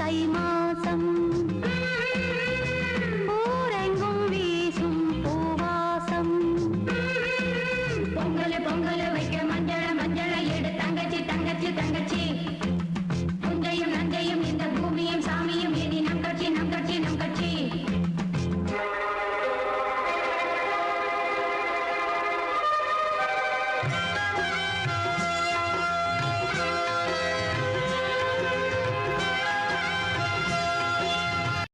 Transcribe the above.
తైమాసం